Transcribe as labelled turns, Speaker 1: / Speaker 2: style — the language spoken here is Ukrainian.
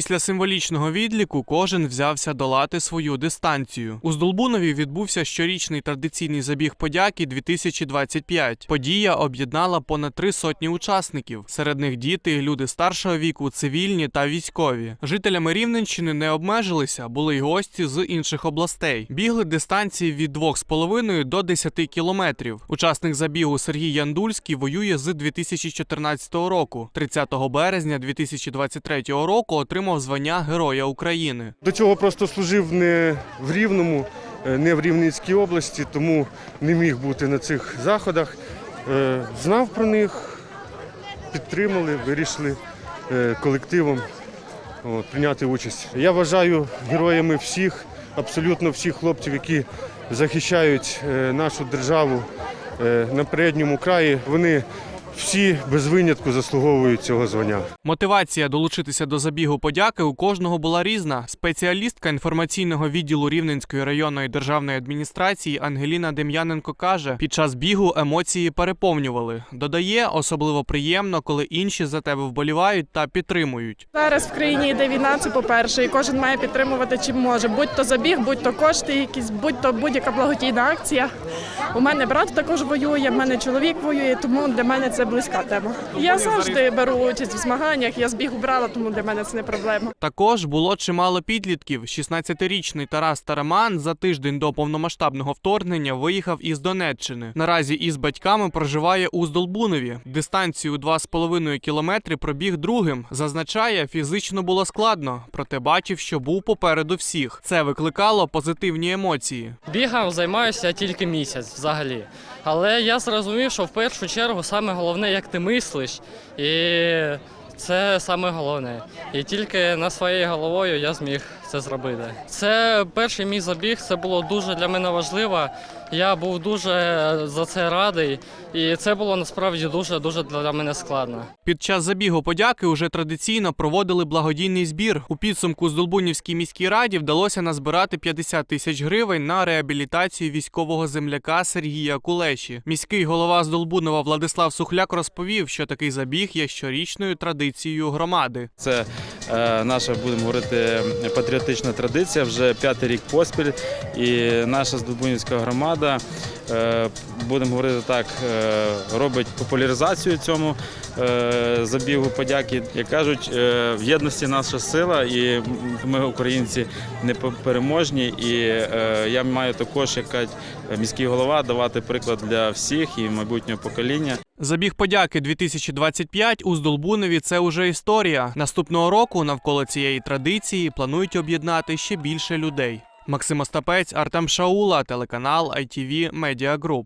Speaker 1: Після символічного відліку кожен взявся долати свою дистанцію. У Здолбунові відбувся щорічний традиційний забіг подяки 2025. Подія об'єднала понад три сотні учасників. Серед них діти, люди старшого віку, цивільні та військові. Жителями Рівненщини не обмежилися, були й гості з інших областей. Бігли дистанції від 2,5 до 10 кілометрів. Учасник забігу Сергій Яндульський воює з 2014 року. 30 березня 2023 року отримав звання Героя України.
Speaker 2: До цього просто служив не в Рівному, е, не в Рівненській області, тому не міг бути на цих заходах. Е, Знав про них, підтримали, вирішили е, колективом прийняти участь. Я вважаю героями всіх, абсолютно всіх хлопців, які захищають нашу державу на передньому краї. Вони всі без винятку заслуговують цього звання.
Speaker 1: Мотивація долучитися до забігу подяки у кожного була різна. Спеціалістка інформаційного відділу Рівненської районної державної адміністрації Ангеліна Дем'яненко каже: під час бігу емоції переповнювали. Додає, особливо приємно, коли інші за тебе вболівають та підтримують.
Speaker 3: Зараз в країні йде війна, це по-перше, і кожен має підтримувати чим може. Будь то забіг, будь то кошти, якісь, будь то будь-яка благодійна акція. У мене брат також воює, в мене чоловік воює, тому для мене це близька тема. Я завжди беру участь в змаганнях. Я з бігу брала, тому для мене це не проблема.
Speaker 1: Також було чимало підлітків. 16-річний Тарас Тараман за тиждень до повномасштабного вторгнення виїхав із Донеччини. Наразі із батьками проживає у Здолбунові. Дистанцію 2,5 кілометри пробіг другим. Зазначає, фізично було складно, проте бачив, що був попереду всіх. Це викликало позитивні емоції.
Speaker 4: Бігом займаюся тільки місяць взагалі. Але я зрозумів, що в першу чергу саме головне, як ти мислиш, і це саме головне. І тільки на своєю головою я зміг це зробити. Це перший мій забіг, це було дуже для мене важливо. Я був дуже за це радий, і це було насправді дуже дуже для мене складно.
Speaker 1: Під час забігу подяки уже традиційно проводили благодійний збір. У підсумку Здолбунівській міській раді вдалося назбирати 50 тисяч гривень на реабілітацію військового земляка Сергія Кулеші. Міський голова Здолбунова Владислав Сухляк розповів, що такий забіг є щорічною традицією громади.
Speaker 5: Це е, наша, будемо говорити, патріотична традиція вже п'ятий рік поспіль. І наша Здолбунівська громада, е, будемо говорити так, е, робить популяризацію цьому е, забігу подяки. Як кажуть, в єдності наша сила, і ми, українці, непереможні. І я маю також, як кажуть, міський голова, давати приклад для всіх і майбутнього покоління.
Speaker 1: Забіг подяки 2025 у Здолбунові це уже історія. Наступного року навколо цієї традиції планують об'єднати ще більше людей. Максим Остапець, Артем Шаула, телеканал ITV Media Group.